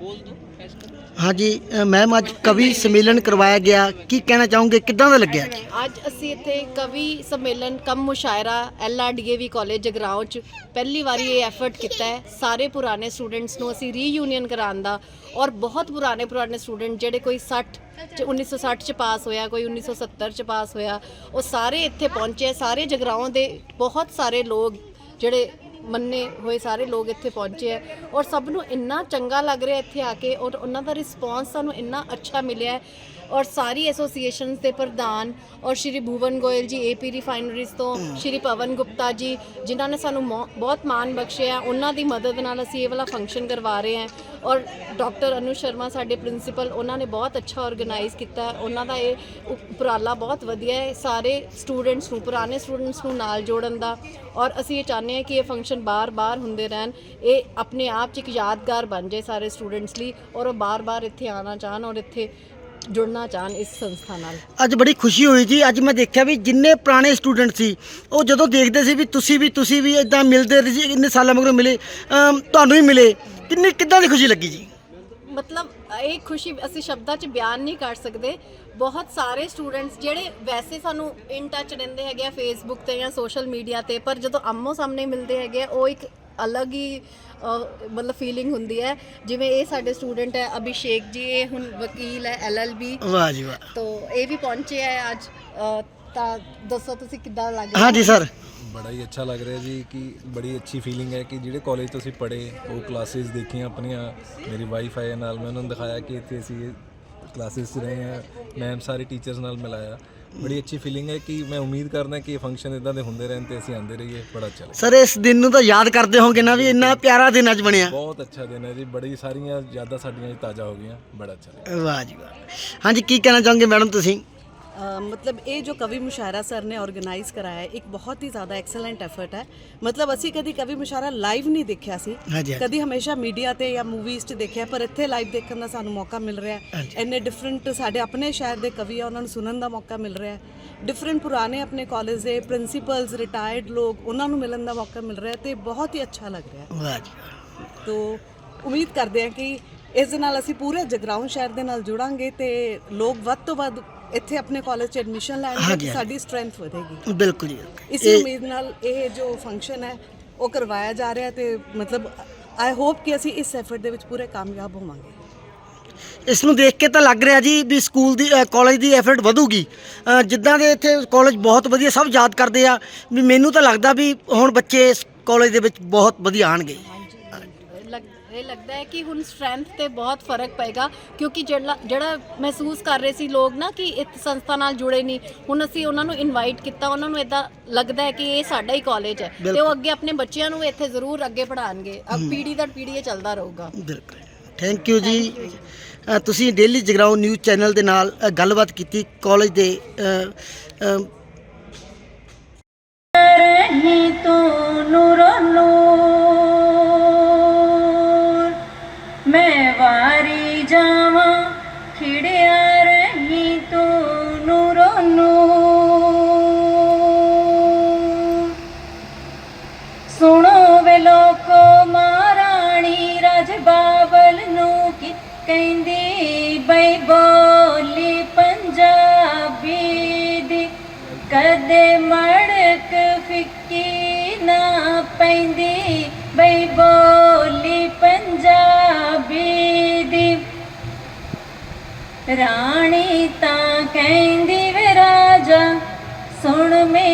ਬੋਲ ਦੋ ਫੈਸਟੀਵਲ ਹਾਂਜੀ ਮੈਮ ਅੱਜ ਕਵੀ ਸੰਮੇਲਨ ਕਰਵਾਇਆ ਗਿਆ। ਕੀ ਕਹਿਣਾ ਚਾਹੋਗੇ? ਕਿੱਦਾਂ ਦਾ ਲੱਗਿਆ? ਜੀ ਅੱਜ ਅਸੀਂ ਇੱਥੇ ਕਵੀ ਸੰਮੇਲਨ ਕਮ ਮੁਸ਼ਾਇਰਾ ਐਲਆਰਡੀਏਵੀ ਕਾਲਜ ਜਗਰਾਉਂ ਚ ਪਹਿਲੀ ਵਾਰੀ ਇਹ ਐਫਰਟ ਕੀਤਾ ਹੈ। ਸਾਰੇ ਪੁਰਾਣੇ ਸਟੂਡੈਂਟਸ ਨੂੰ ਅਸੀਂ ਰੀਯੂਨੀਅਨ ਕਰਾਉਣ ਦਾ ਔਰ ਬਹੁਤ ਪੁਰਾਣੇ ਪੁਰਾਣੇ ਸਟੂਡੈਂਟ ਜਿਹੜੇ ਕੋਈ 60 ਚ 1960 ਚ ਪਾਸ ਹੋਇਆ ਕੋਈ 1970 ਚ ਪਾਸ ਹੋਇਆ ਉਹ ਸਾਰੇ ਇੱਥੇ ਪਹੁੰਚੇ। ਸਾਰੇ ਜਗਰਾਉਂ ਦੇ ਬਹੁਤ ਸਾਰੇ ਲੋਕ ਜਿਹੜੇ ਮੰਨੇ ਹੋਏ ਸਾਰੇ ਲੋਕ ਇੱਥੇ ਪਹੁੰਚੇ ਹੈ ਔਰ ਸਭ ਨੂੰ ਇੰਨਾ ਚੰਗਾ ਲੱਗ ਰਿਹਾ ਇੱਥੇ ਆ ਕੇ ਔਰ ਉਹਨਾਂ ਦਾ ਰਿਸਪੌਂਸ ਸਾਨੂੰ ਇੰਨਾ ਅੱਛਾ ਮਿਲਿਆ ਔਰ ਸਾਰੀ ਐਸੋਸੀਏਸ਼ਨਸ ਦੇ ਪ੍ਰਧਾਨ ਔਰ ਸ਼੍ਰੀ ਭੂਵਨ ਗੋਇਲ ਜੀ ਏਪੀ ਰਿਫਾਈਨਰੀਜ਼ ਤੋਂ, ਸ਼੍ਰੀ ਪਵਨ ਗੁਪਤਾ ਜੀ, ਜਿਨ੍ਹਾਂ ਨੇ ਸਾਨੂੰ ਮੌ- ਬਹੁਤ ਮਾਣ ਬਖਸ਼ਿਆ ਉਹਨਾਂ ਦੀ ਮਦਦ ਨਾਲ ਅਸੀਂ ਇਹ ਵਾਲਾ ਫੰਕਸ਼ਨ ਕਰਵਾ ਰਹੇ ਹਾਂ। ਔਰ ਡਾਕਟਰ ਅਨੂ ਸ਼ਰਮਾ ਸਾਡੇ ਪ੍ਰਿੰਸੀਪਲ ਉਹਨਾਂ ਨੇ ਬਹੁਤ ਅੱਛਾ ਆਰਗੇਨਾਈਜ਼ ਕੀਤਾ ਉਹਨਾਂ ਦਾ ਇਹ ਉਪਰਾਲਾ ਬਹੁਤ ਵਧੀਆ ਹੈ। ਸਾਰੇ ਸਟੂਡੈਂਟਸ ਨੂੰ, ਪੁਰਾਣੇ ਸਟੂਡੈਂਟਸ ਨੂੰ ਨਾਲ ਜੋੜਨ ਦਾ। ਔਰ ਅਸੀਂ ਇਹ ਚਾਹੁੰਦੇ ਹਾਂ ਕਿ ਇਹ ਫੰਕਸ਼ਨ ਬਾਰ-ਬਾਰ ਹੁੰਦੇ ਰਹਿਣ ਇਹ ਆਪਣੇ ਆਪ 'ਚ ਇੱਕ ਯਾਦਗਾਰ ਬਣ ਜਾਏ ਸਾਰੇ ਸਟੂਡੈਂਟਸ ਲਈ ਔਰ ਉਹ ਬਾਰ-ਬਾਰ ਇੱਥੇ ਆਉਣਾ ਚਾਹਣ ਔਰ ਇੱਥੇ ਜੁੜਨਾ ਚਾਹਣ ਇਸ ਸੰਸਥਾ ਨਾਲ। ਅੱਜ ਬੜੀ ਖੁਸ਼ੀ ਹੋਈ ਜੀ ਅੱਜ ਮੈਂ ਦੇਖਿਆ ਵੀ ਜਿੰਨੇ ਪੁਰਾਣੇ ਸਟੂਡੈਂਟ ਸੀ ਉਹ ਜਦੋਂ ਦੇਖਦੇ ਸੀ ਵੀ ਤੁਸੀਂ ਵੀ ਤੁਸੀਂ ਵੀ ਇਦਾਂ ਮਿਲਦੇ ਰਹੇ ਜੀ ਇੰਨੇ ਸਾਲਾਂ ਮਗਰੋਂ ਮਿਲੇ ਅਮ, ਤੁਹਾਨੂੰ ਵੀ ਮਿਲੇ ਕਿੰਨੀ ਕਿੱਦਾਂ ਦੀ ਖੁਸ਼ੀ ਲੱਗੀ ਜੀ? ਮਤਲਬ ਇਹ ਖੁਸ਼ੀ ਅਸੀਂ ਸ਼ਬਦਾਂ 'ਚ ਬਿਆਨ ਨਹੀਂ ਕਰ ਸਕਦੇ। ਬਹੁਤ ਸਾਰੇ ਸਟੂਡੈਂਟਸ ਜਿਹੜੇ ਵੈਸੇ ਸਾਨੂੰ ਇਨ ਟੱਚ ਰਹਿੰਦੇ ਹੈਗੇ ਆ ਫੇਸਬੁੱਕ ਤੇ ਜਾਂ ਸੋਸ਼ਲ ਮੀਡੀਆ ਤੇ ਪਰ ਜਦੋਂ ਆਮੋ ਸਾਹਮਣੇ ਮਿਲਦੇ ਹੈਗੇ ਆ ਉਹ ਇੱਕ ਅਲੱਗ ਹੀ ਮਤਲਬ ਫੀਲਿੰਗ ਹੁੰਦੀ ਹੈ। ਜਿਵੇਂ ਇਹ ਸਾਡੇ ਸਟੂਡੈਂਟ ਹੈ ਅਭਿਸ਼ੇਕ ਜੀ ਇਹ ਹੁਣ ਵਕੀਲ ਹੈ ਐਲਐਲਬੀ ਵਾਹ ਜੀ ਵਾਹ। ਤੋਂ ਇਹ ਵੀ ਪਹੁੰਚੇ ਹੈ ਅੱਜ ਤਾਂ ਦੱਸੋ ਤੁਸੀਂ ਕਿੱਦਾਂ ਲੱਗ ਰਿਹਾ? ਹਾਂਜੀ ਸਰ। ਬੜਾ ਹੀ ਅੱਛਾ ਲੱਗ ਰਿਹਾ ਜੀ ਕਿ ਬੜੀ ਅੱਛੀ ਫੀਲਿੰਗ ਹੈ ਕਿ ਜਿਹੜੇ ਕਾਲਜ ਤੋਂ ਅਸੀਂ ਪੜ੍ਹੇ ਉਹ ਕਲਾਸਿਸ ਦੇਖੀਆਂ ਆਪਣੀਆਂ। ਮੇਰੀ ਵਾਈਫ ਆਏ ਨਾਲ ਮੈਂ ਉਹਨਾਂ ਨੂੰ ਦਿਖਾਇਆ ਕਿ ਇੱਥੇ ਅਸੀਂ ਕਲਾਸਿਸ ਰਹੇ ਹਾਂ। ਮੈਮ ਸਾਰੇ ਟੀਚਰਸ ਨਾਲ ਮਿਲਾਇਆ। ਬੜੀ ਅੱਛੀ ਫੀਲਿੰਗ ਹੈ ਕਿ ਮੈਂ ਉਮੀਦ ਕਰਦਾ ਕਿ ਇਹ ਫੰਕਸ਼ਨ ਇਦਾਂ ਦੇ ਹੁੰਦੇ ਰਹਿਣ ਤੇ ਅਸੀਂ ਆਉਂਦੇ ਰਹੀਏ। ਬੜਾ ਅੱਛਾ ਲੱਗਦਾ ਸਰ ਇਸ ਦਿਨ ਨੂੰ ਤਾਂ ਯਾਦ ਕਰਦੇ ਹੋਗੇ ਨਾ ਵੀ ਇੰਨਾ ਪਿਆਰਾ ਦਿਨ ਅੱਜ ਬਣਿਆ। ਬਹੁਤ ਅੱਛਾ ਦਿਨ ਹੈ ਜੀ। ਬੜੀ ਸਾਰੀਆਂ ਯਾਦਾਂ ਸਾਡੀਆਂ ਤਾਜ਼ਾ ਹੋ ਗਈਆਂ। ਬੜਾ ਅੱਛਾ ਲੱਗਦਾ ਵਾਹ ਜੀ ਵਾਹ। ਹਾਂਜੀ ਕੀ ਕਹਿਣਾ ਚਾਹੋਗੇ ਮੈਡਮ ਤੁਸੀਂ? ਮਤਲਬ ਇਹ ਜੋ ਕਵੀ ਮੁਸ਼ਾਇਰਾ ਸਰ ਨੇ ਆਰਗੇਨਾਈਜ਼ ਕਰਾਇਆ ਹੈ, ਇੱਕ ਬਹੁਤ ਹੀ ਜ਼ਿਆਦਾ ਐਕਸਲੈਂਟ ਐਫਰਟ ਹੈ ਮਤਲਬ ਅਸੀਂ ਕਦੀ ਕਵੀ ਮੁਸ਼ਾਇਰਾ ਲਾਈਵ ਨਹੀਂ ਦੇਖਿਆ ਸੀ। ਕਦੀ ਹਮੇਸ਼ਾ ਮੀਡੀਆ ਤੇ ਜਾਂ ਮੂਵੀਜ਼ 'ਚ ਦੇਖਿਆ ਪਰ ਇੱਥੇ ਲਾਈਵ ਦੇਖਣ ਦਾ ਸਾਨੂੰ ਮੌਕਾ ਮਿਲ ਰਿਹਾ ਹੈ ਇੰਨੇ ਡਿਫਰੈਂਟ ਸਾਡੇ ਆਪਣੇ ਸ਼ਹਿਰ ਦੇ ਕਵੀ ਆ ਉਹਨਾਂ ਨੂੰ ਸੁਣਨ ਦਾ ਮੌਕਾ ਮਿਲ ਰਿਹਾ ਹੈ ਡਿਫਰੈਂਟ ਪੁਰਾਣੇ ਆਪਣੇ ਕਾਲਜ ਦੇ ਪ੍ਰਿੰਸੀਪਲਸ ਰਿਟਾਇਰਡ ਲੋਕ ਉਹਨਾਂ ਨੂੰ ਮਿਲਣ ਦਾ ਮੌਕਾ ਮਿਲ ਰਿਹਾ ਤੇ ਬਹੁਤ ਹੀ ਅੱਛਾ ਲੱਗ ਰਿਹਾ ਹੈ ਵਾਹ ਜੀ ਵਾਹ। ਤੋ ਉਮੀਦ ਕਰਦੇ ਹਾਂ ਕਿ ਇਸ ਦੇ ਨਾਲ ਅਸੀਂ ਪੂਰੇ ਜਗਰਾਉਂ ਸ਼ਹਿਰ ਦੇ ਨਾਲ ਜੁੜਾਂਗੇ ਤੇ ਲੋਕ ਵੱਧ ਤੋਂ ਵੱਧ ਇੱਥੇ ਆਪਣੇ ਕਾਲਜ 'ਚ ਐਡਮਿਸ਼ਨ ਲੈਣਗੇ ਹਾਂਜੀ, ਸਾਡੀ ਸਟਰੈਂਥ ਵਧੇਗੀ। ਬਿਲਕੁਲ ਜੀ। ਬਿਲਕੁਲ। ਇਸੇ ਉਮੀਦ ਨਾਲ ਇਹ ਜੋ ਫੰਕਸ਼ਨ ਹੈ ਉਹ ਕਰਵਾਇਆ ਜਾ ਰਿਹਾ ਤੇ ਮਤਲਬ ਆਈ ਹੋਪ ਕਿ ਅਸੀਂ ਇਸ ਐਫਰਟ ਦੇ ਵਿੱਚ ਪੂਰੇ ਕਾਮਯਾਬ ਹੋਵਾਂਗੇ। ਇਸ ਨੂੰ ਦੇਖ ਕੇ ਤਾਂ ਲੱਗ ਰਿਹਾ ਜੀ ਵੀ ਸਕੂਲ ਦੀ ਕਾਲਜ ਦੀ ਐਫਰਟ ਵਧੂਗੀ। ਅ, ਜਿੱਦਾਂ ਦੇ ਇੱਥੇ ਕਾਲਜ ਬਹੁਤ ਵਧੀਆ ਸਭ ਯਾਦ ਕਰਦੇ ਆ ਵੀ ਮੈਨੂੰ ਤਾਂ ਲੱਗਦਾ ਵੀ ਹੁਣ ਬੱਚੇ ਇਸ ਕਾਲਜ ਦੇ ਵਿੱਚ ਬਹੁਤ ਵਧੀਆ ਆਣਗੇ ਇਹ ਲੱਗਦਾ ਹੈ ਕਿ ਹੁਣ ਸਟਰੈਂਥ ਤੇ ਬਹੁਤ ਫ਼ਰਕ ਪਏਗਾ ਕਿਉਂਕਿ ਜਿਹੜਾ ਜਿਹੜਾ ਮਹਿਸੂਸ ਕਰ ਰਹੇ ਸੀ ਲੋਕ ਨਾ ਕਿ ਇਸ ਸੰਸਥਾ ਨਾਲ ਜੁੜੇ ਨਹੀਂ ਹੁਣ ਅਸੀਂ ਉਹਨਾਂ ਨੂੰ ਇਨਵਾਈਟ ਕੀਤਾ ਉਹਨਾਂ ਨੂੰ ਇਦਾਂ ਲੱਗਦਾ ਹੈ ਕਿ ਇਹ ਸਾਡਾ ਹੀ ਕਾਲਜ ਹੈ ਤੇ ਉਹ ਅੱਗੇ ਆਪਣੇ ਬੱਚਿਆਂ ਨੂੰ ਇੱਥੇ ਜ਼ਰੂਰ ਅੱਗੇ ਪੜ੍ਹਾਉਣਗੇ। ਅਬ ਪੀੜੀ ਦਰ ਪੀੜੀ ਇਹ ਚੱਲਦਾ ਰਹੂਗਾ। ਬਿਲਕੁਲ। ਥੈਂਕ ਯੂ ਜੀ। ਤੁਸੀਂ ਡੇਲੀ ਜਗਰਾਉਂ ਨਿਊਜ਼ ਚੈਨਲ ਦੇ ਨਾਲ ਗੱਲਬਾਤ ਕੀਤੀ ਕਾਲਜ ਦੇ ਕਦੇ ਮੜਕ ਫਿੱਕੀ ਨਾ ਪੈਂਦੀ, ਬਈ ਬੋਲੀ ਪੰਜਾਬੀ ਦੀ। ਰਾਣੀ ਤਾਂ ਕਹਿੰਦੀ ਵੇ ਰਾਜਾ, ਸੁਣ ਮੇ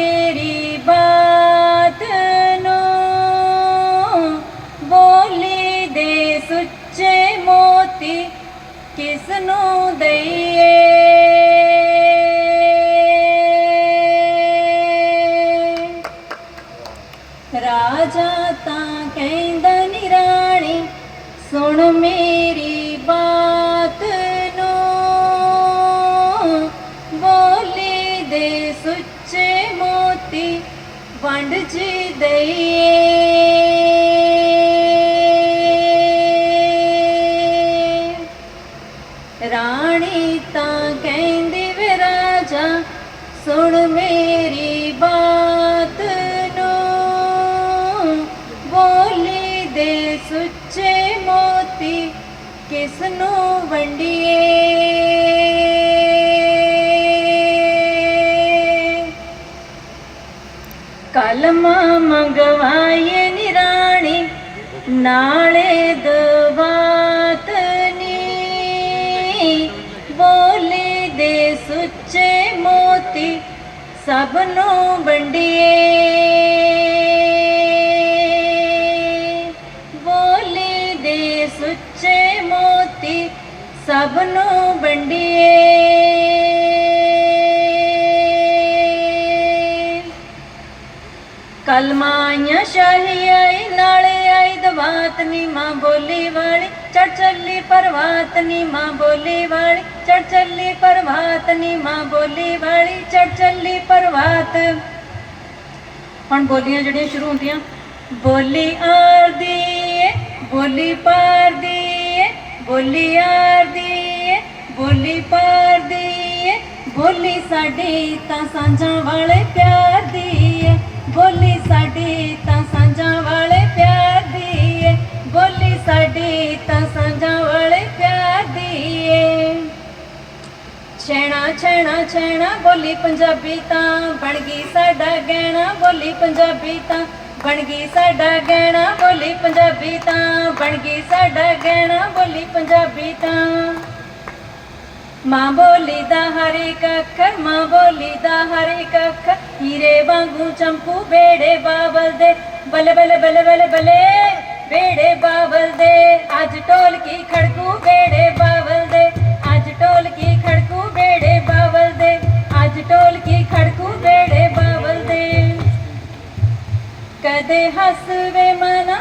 ਰਾਣੀ ਤਾਂ ਕਹਿੰਦੀ ਵੇ ਰਾਜਾ, ਸੁਣ ਮੇਰੀ ਬਾਤ ਨੂੰ। ਬੋਲੀ ਦੇ ਸੁੱਚੇ ਮੋਤੀ ਕਿਸ ਨੂੰ ਵੰਡੀਏ? ਕਲਮਾ ਮੰਗਵਾਏ ਨਿਰਾਣੀ ਨਾਲੇ ਦਵਾਤ ਸਭ ਨੂੰ ਵੰਡੀਏ। ਬੋਲੀ ਦੇ ਸੁੱਚੇ ਮੋਤੀ ਸਭ ਨੂੰ ਵੰਡੀਏ। ਕਲਮਾਈਆਂ ਸ਼ਾਹੀ ਆਈ ਨਾਲੇ ਆਈ ਦਵਾਤ ਨੀ ਮਾਂ ਬੋਲੀ ਵਾਲੀ ਚੜ ਚੱਲੀ ਪਰਵਾਤ ਨੀ ਮਾਂ ਬੋਲੀ ਵਾਲੀ ਚੜ ਚੱਲੀ ਮਾਂ ਬੋਲੀ ਵਾਲੀ ਚੜ ਚੱਲੀ ਹੁਣ ਬੋਲੀਆਂ ਜਿਹੜੀਆਂ ਸ਼ੁਰੂ ਹੁੰਦੀਆਂ, ਬੋਲੀ ਆਰਦੀ ਬੋਲੀ ਪਾਰਦੀ ਏ ਬੋਲੀ ਆਰਦੀ ਬੋਲੀ ਪਾਰਦੀ ਏ ਬੋਲੀ ਸਾਡੀ ਤਾਂ ਸਾਂਝਾਂ ਵਾਲੇ ਪਿਆਰ ਦੀ ਬੋਲੀ ਸਾਡੀ ਤਾਂ ਸਾਂਝਾਂ ਵਾਲੇ ਪਿਆਰ ਛੈਣਾ ਛੈਣਾ ਬੋਲੀ ਪੰਜਾਬੀ ਤਾਂ ਬਣ ਗਈ ਸਾਡਾ ਗਹਿਣਾ, ਬੋਲੀ ਪੰਜਾਬੀ ਤਾਂ ਬਣ ਗਈ ਸਾਡਾ ਗਹਿਣਾ, ਬੋਲੀ ਪੰਜਾਬੀ ਤਾਂ ਬਣ ਗਈ ਸਾਡਾ ਗਹਿਣਾ, ਬੋਲੀ ਪੰਜਾਬੀ ਤਾਂ। ਮਾਂ ਬੋਲੀ ਦਾ ਹਰ ਇੱਕ ਅੱਖਰ ਮਾਂ ਬੋਲੀ ਦਾ ਹਰ ਇੱਕ ਅੱਖਰ ਹੀਰੇ ਵਾਂਗੂ ਚਮਕੂ ਬੇੜੇ ਬਾਬਲ ਦੇ, ਬਲੇ ਬਲੇ ਬਲੇ ਬਲੇ ਬਲੇ ਬੇੜੇ ਬਾਬਲ ਦੇ। ਅੱਜ ਢੋਲ ਕੀ ਖੜਕੂ ਬੇੜੇ ਬਾਬਲ ਦੇ, ਅੱਜ ਢੋਲ ਕੀ ਖੜਕੂ ਕਦੇ ਹੱਸਵੇ ਮਨਾ,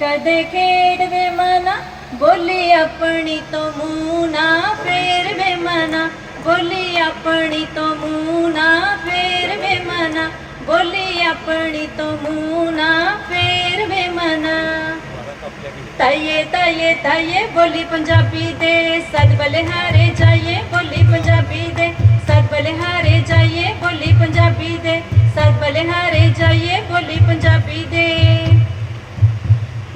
ਕਦੇ ਖੇਡਵੇ ਮਨਾ, ਬੋਲੀ ਆਪਣੀ ਤੋਂ ਮੂੰਹ ਨਾ ਫੇਰਵੇ ਮਨਾ, ਬੋਲੀ ਆਪਣੀ ਤੋਂ ਮੂੰਹ ਨਾ ਫੇਰਵੇ ਮਨਾ, ਬੋਲੀ ਆਪਣੀ ਤੋਂ ਮੂੰਹ ਨਾ ਫੇਰਵੇ ਮਨਾ। ਤਾਈਏ ਤਾਈਏ ਤਾਈਏ ਬੋਲੀ ਪੰਜਾਬੀ ਦੇ ਸਦ ਬਲਿਹਾਰੇ ਜਾਈਏ, ਬੋਲੀ ਪੰਜਾਬੀ ਦੇ ਸਦ ਬਲਿਹਾਰੇ ਜਾਈਏ, ਬੋਲੀ ਪੰਜਾਬੀ ਦੇ ਸਦ ਬਲਿਹਾਰੇ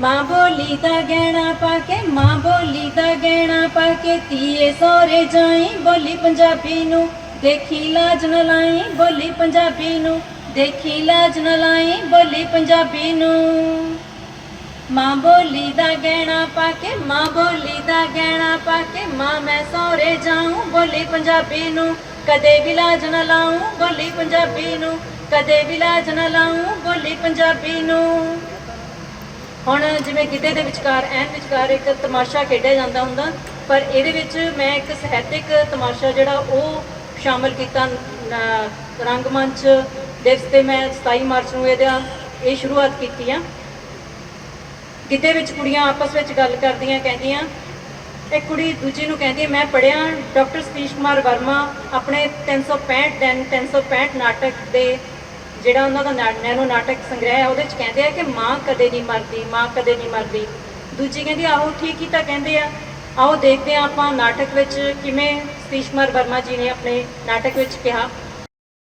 ਮਾਂ ਬੋਲੀ ਦਾ ਗਹਿਣਾ ਪਾ ਕੇ, ਮਾਂ ਬੋਲੀ ਦਾ ਗਹਿਣਾ ਪਾ ਕੇ, ਧੀਏ ਸੋਰੇ ਜਾਈ, ਬੋਲੀ ਪੰਜਾਬੀ ਨੂੰ। ਦੇਖੀ ਲਾਜ ਨਾ ਲਾਈ, ਬੋਲੀ ਪੰਜਾਬੀ ਨੂੰ। ਦੇਖੀ ਲਾਜ ਨਾ ਲਾਈ, ਬੋਲੀ ਪੰਜਾਬੀ ਨੂੰ। ਮਾਂ ਬੋਲੀ ਦਾ ਗਹਿਣਾ ਪਾ ਕੇ, ਮਾਂ ਬੋਲੀ ਦਾ ਗਹਿਣਾ ਪਾ ਕੇ, ਮਾਂ ਮੈਂ ਸਹੁਰੇ ਜਾਉਂ ਬੋਲੀ ਪੰਜਾਬੀ ਨੂੰ। ਕਦੇ ਵੀ ਲਾਜ ਨਾ ਲਾਉਂ ਬੋਲੀ ਪੰਜਾਬੀ ਨੂੰ। ਕਦੇ ਵੀ ਲਾਜ ਨਾ ਲਾਉਂ ਬੋਲੀ ਪੰਜਾਬੀ ਨੂੰ। ਹੁਣ ਜਿਵੇਂ ਗਿੱਧੇ ਦੇ ਵਿਚਕਾਰ, ਐਨ ਵਿਚਕਾਰ ਇੱਕ ਤਮਾਸ਼ਾ ਖੇਡਿਆ ਜਾਂਦਾ ਹੁੰਦਾ, ਪਰ ਇਹਦੇ ਵਿੱਚ ਮੈਂ ਇੱਕ ਸਾਹਿਤਿਕ ਤਮਾਸ਼ਾ ਜਿਹੜਾ ਉਹ ਸ਼ਾਮਲ ਕੀਤਾ ਨ- ਰੰਗਮੰਚ ਦਿਵਸ ਤੇ ਮੈਂ 27 ਮਾਰਚ ਨੂੰ ਇਹਦਾ, ਇਹ ਸ਼ੁਰੂਆਤ ਕੀਤੀ ਆ। ਗਿੱਧੇ ਵਿੱਚ ਕੁੜੀਆਂ ਆਪਸ ਵਿੱਚ ਗੱਲ ਕਰਦੀਆਂ, ਕਹਿੰਦੀਆਂ ਇੱਕ ਕੁੜੀ ਦੂਜੀ ਨੂੰ ਕਹਿੰਦੀ, ਮੈਂ ਪੜਿਆ ਡਾਕਟਰ ਸਤੀਸ਼ ਕੁਮਾਰ ਵਰਮਾ ਆਪਣੇ 365 ਦਿਨ 365 ਨਾਟਕ ਦੇ ਜਿਹੜਾ ਉਹਨਾਂ ਦਾ ਨਾ- ਨਾਟਕ ਸੰਗ੍ਰਹਿ ਹੈ, ਉਹਦੇ ਵਿੱਚ ਕਹਿੰਦੇ ਆ ਕਿ ਮਾਂ ਕਦੇ ਨਹੀਂ ਮਰਦੀ, ਮਾਂ ਕਦੇ ਨਹੀਂ ਮਰਦੀ। ਦੂਜੀ ਕਹਿੰਦੀ, ਆਹੋ ਠੀਕ ਹੀ ਤਾਂ ਕਹਿੰਦੇ ਆ। ਆਓ ਦੇਖਦੇ ਆ ਆਪਾਂ ਨਾਟਕ ਵਿੱਚ ਕਿਵੇਂ ਸਤੀਸ਼ ਵਰਮਾ ਜੀ ਨੇ ਆਪਣੇ ਨਾਟਕ ਵਿੱਚ ਕਿਹਾ।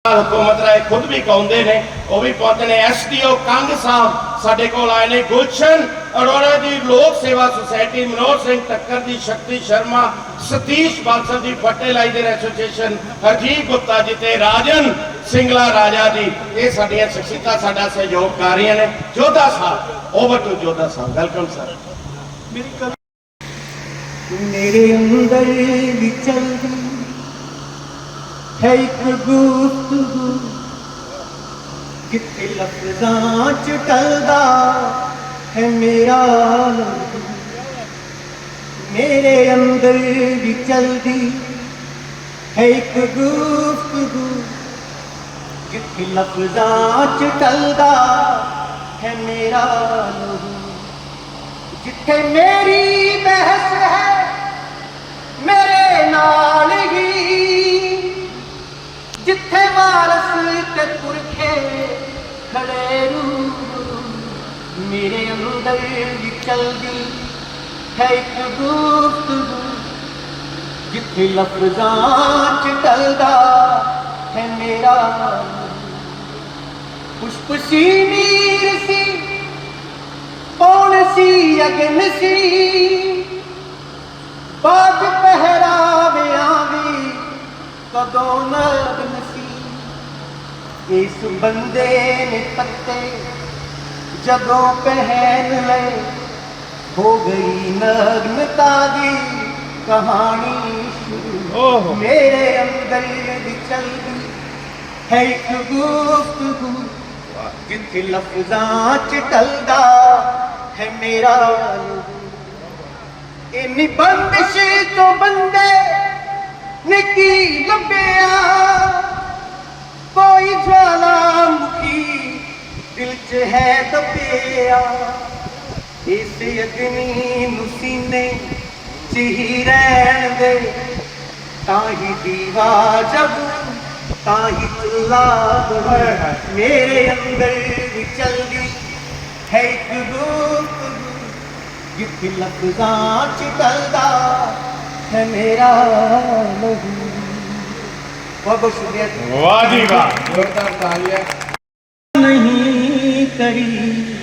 ਹੁਕੂਮਤ ਰਾਏ ਖੁਦ ਵੀ ਗਾਉਂਦੇ ਨੇ, ਉਹ ਵੀ ਪਹੁੰਚੇ ਐਸਡੀਓ ਕੰਗ ਸਾਹਿਬ ਸਾਡੇ ਕੋਲ ਆਏ ਨੇ, ਗੁਲਸ਼ਨ ਅਰੋੜਾ ਦੀ ਲੋਕ ਸੇਵਾ ਸੁਸਾਇਟੀ ਮਨੋਜ ਸਿੰਘ ਟੱਕਰ ਦੀ ਸ਼ਕਤੀ ਸ਼ਰਮਾ ਸਤੀਸ਼ ਬਾਂਸਲ ਦੀ ਫਰਟੀਲਾਈਜ਼ਰ ਐਸੋਸੀਏਸ਼ਨ ਹਰਜੀਤ ਗੁਪਤਾ ਜੀ ਤੇ ਰਾਜਨ ਸਿੰਗਲਾ ਰਾਜਾ ਜੀ। ਇਹ ਸਾਡੀਆਂ ਸ਼ਖਸੀਅਤਾਂ ਸਾਡਾ ਸਹਿਯੋਗ ਕਰ ਰਹੀਆਂ ਨੇ। Jodha Sahib over to Jodha Sahib. Welcome sir ਮੇਰੇ ਅੰਦਰ ਵਿਚਲਦੀ ਹੈ ਇੱਕ ਗੁਫ਼ਤਗੂ। ਕਿਤੇ ਲਫ਼ਜ਼ਾਂ ਚ ਟਲਦਾ ਹੈ ਮੇਰਾ ਲਹੂ ਮੇਰੇ ਅੰਦਰ ਵਿਚਲਦੀ ਹੈ ਇੱਕ ਗੁਫ਼ਤਗੂ ਕਿਤੇ ਲਫ਼ਜ਼ਾਂ ਚ ਟਲਦਾ ਹੈ ਮੇਰਾ ਲਹੂ ਜਿੱਥੇ ਮੇਰੀ ਬਹਿਸ ਹੈ ਮੇਰੇ ਮੇਰੇ ਅੰਦਰ ਵੀ ਚਲਦੀ ਹੈ ਇੱਕ ਗੁਫ਼ਤਗੂ ਜਿੱਥੇ ਲਫ਼ਜ਼ਾਂ ਚ ਟਲਦਾ ਹੈ ਮੇਰਾ ਪੁਸ਼ਪ ਸੀ ਨੀਰ ਸੀ ਕੌਣ ਸੀ ਅਗਨ ਸੀ ਬਾਜ ਪਹਿਰਾਵਿਆਂ ਵੀ ਕਦੋਂ ਨਗਨ ਸੀ ਇਸ ਬੰਦੇ ਨੇ ਪੱਤੇ ਜਦੋਂ ਪਹਿਨ ਲਏ ਹੋ ਗਈ ਨਗਨਤਾ ਦੀ ਕਹਾਣੀ ਸ਼ੁਰੂ ਓਹ ਮੇਰੇ ਅੰਦਰ ਦੀ ਚਲਦੀ ਹੈ ਇੱਕ ਗੁਫ਼ਤਗੂ ਜਿੱਥੇ ਲਫ਼ਜ਼ਾਂ ਚ ਟਲਦਾ ਹੈ ਮੇਰਾ ਲਹੂ ਇੰਨੀ ਬੰਦਿਸ਼ ਤੋਂ ਬੰਦੇ ਨੇ ਕੀ ਲੱਭਿਆ ਕੋਈ ਜਵਾਲਾਮੁਖੀ ਦਿਲ ਚ ਹੈ ਦਬਿਆ ਇਸ ਅਗਨੀ ਨੂੰ ਸੀਨੇ ਚ ਹੀ ਰਹਿਣ ਦੇ। ਤਾਂ ਹੀ ਦੀਵਾ ਜਬ ਤਾਂ ਹੀ ਚੁੱਲਾ ਬਣੇ ਮੇਰੇ ਅੰਦਰ ਵੀ ਚਲਦੀ ਹੈ ਇੱਕ ਗੁਫ਼ਤਗੂ ਜਿੱਥੇ ਲਫ਼ਜ਼ਾਂ ਚ ਟਲਦਾ ਹੈ ਮੇਰਾ ਲਹੂ ਬਹੁਤ ਬਹੁਤ ਸ਼ੁਕਰੀਆ। ਵਾਹ ਜੀ ਵਾਹ। ਜ਼ੋਰਦਾਰ ਤਾਲੀਆਂ। ਨਹੀਂ ਕਰੀ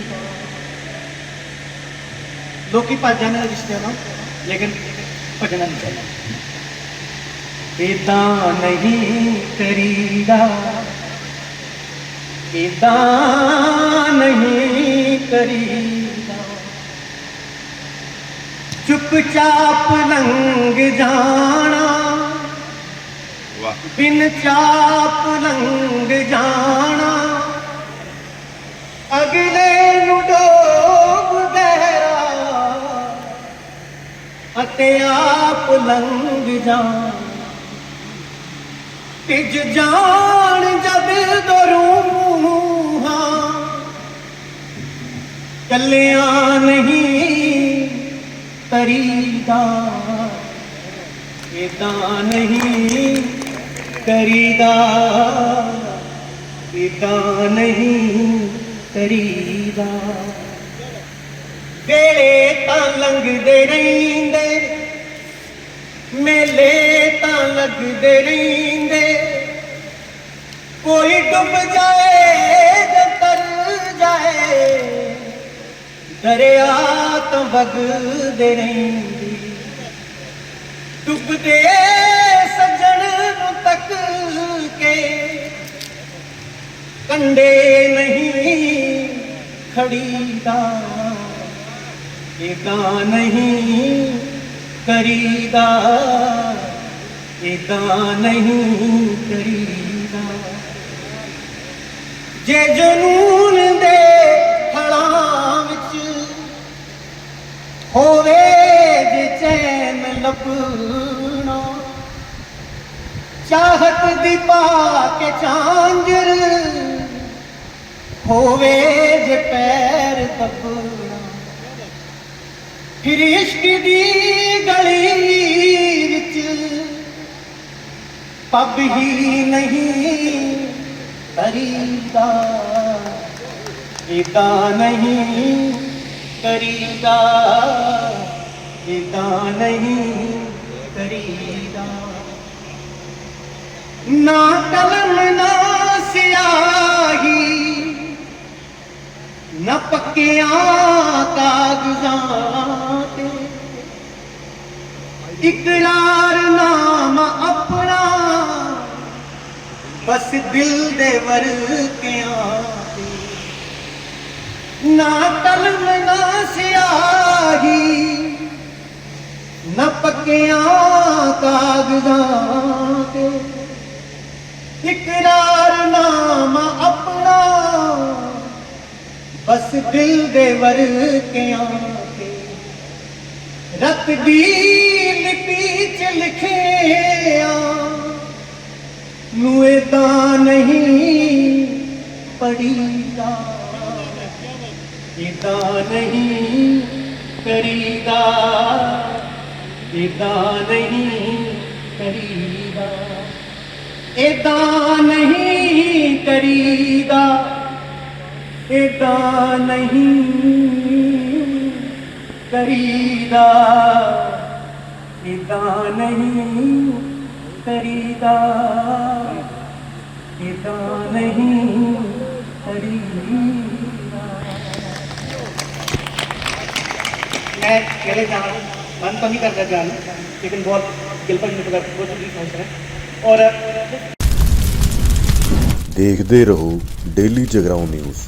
ਲੋਕੀ ਭੱਜ ਜਾਂਦੇ ਨੇ ਰਿਸ਼ਤਿਆਂ ਨਾਲ ਲੇਕਿਨ ਭੱਜਣਾ ਨਹੀਂ ਚਾਹੀਦਾ। ਇਦਾਂ ਨਹੀਂ ਕਰੀਦਾ ਇਦਾਂ ਨਹੀਂ ਕਰੀਦਾ ਚੁੱਪਚਾਪ ਲੰਘ ਜਾਣਾ। ਵਾਹ। ਬਿਨ ਚਾਪ ਲੰਘ ਜਾਣਾ। ਅਗਲੇ ਨੂੰ ਡੋਬ ਗਹਿਰਾ ਅਤੇ ਆਪ ਲੰਘ ਜਾਣਾ ਤਿਜ ਜਾਣ ਜਦ ਦਰੂ ਹਾਂ ਨਹੀਂ ਤਰੀਦਾ ਇਦਾਂ ਨਹੀਂ ਕਰੀਦਾ। ਇਦਾਂ ਨਹੀਂ ਕਰੀਦਾ ਵੇਲੇ ਤਾਂ ਲੰਘਦੇ ਰਹਿੰਦੇ, ਮੇਲੇ ਤਾਂ ਲੱਗਦੇ ਰਹਿੰਦੇ। ਕੋਈ ਡੁੱਬ ਜਾਏ, ਜਾਂ ਤਰ ਜਾਏ, ਦਰਿਆ ਤਾਂ ਵਗਦੇ ਰਹਿੰਦੇ। ਡੁੱਬਦੇ ਸੱਜਣ ਨੂੰ ਤੱਕ ਕੇ, ਕੰਡੇ ਨਹੀਂ ਖੜੀਦਾ ਇਦਾਂ ਨਹੀਂ ਕਰੀਦਾ ਇਦਾਂ ਨਹੀਂ ਕਰੀਦਾ। ਜੇ ਜਨੂਨ ਦੇ ਹਲਾਂ ਵਿੱਚ ਹੋਵੇ ਜੇ ਚੈਨ ਲੱਭਣਾ, ਚਾਹਤ ਦੀ ਪਾ ਕੇ ਚਾਂਜਰ ਹੋਵੇ ਪੈਰ ਦੱਬਣਾ ਫਿਰ ਇਸ਼ਕ ਦੀ ਗਲੀ ਵਿੱਚ ਪੱਬ ਹੀ ਨਹੀਂ ਕਰੀਦਾ। ਇਦਾਂ ਨਹੀਂ ਕਰੀਦਾ। ਇਦਾਂ ਨਹੀਂ ਕਰੀਦਾ। ਨਾ ਕਲਮ, ਨਾ ਸਿਆਹੀ ਨਾ ਪੱਕਿਆਂ ਕਾਗਜ਼ਾਂ ਤੇ। ਇਕਰਾਰ ਨਾਮ ਆਪਣਾ, ਬਸ ਦਿਲ ਦੇ ਵਰਕਿਆਂ ਤੇ। ਨਾ ਕਲਮ ਨਾ ਸਿਆਹੀ, ਨਾ ਪੱਕਿਆਂ ਕਾਗਜ਼ਾਂ ਤੇ। ਇਕਰਾਰ ਨਾਮ ਬਸ ਦਿਲ ਦੇ ਵਰਕਿਆਂ ਤੇ ਰਤ ਦੀ ਲਿਪੀ ਚ ਲਿਖਿਆ ਨੂੰ ਏਦਾਂ ਨਹੀਂ ਪੜੀਦਾ ਏਦਾਂ ਨਹੀਂ ਕਰੀਦਾ ਏਦਾਂ ਨਹੀਂ ਕਰੀਦਾ ਏਦਾਂ ਨਹੀਂ ਕਰੀਦਾ ادا نہیں خریدا ادا نہیں خریدا ادا نہیں خریدا میں پہلے جہاں من تو نہیں رہا ہوں لیکن بہت دل پر مجھے بہت چیز پہنچ رہا ہے اور ਦੇਖਦੇ ਰਹੋ ਡੇਲੀ ਜਗਰਾਉਂ ਨਿਊਜ਼।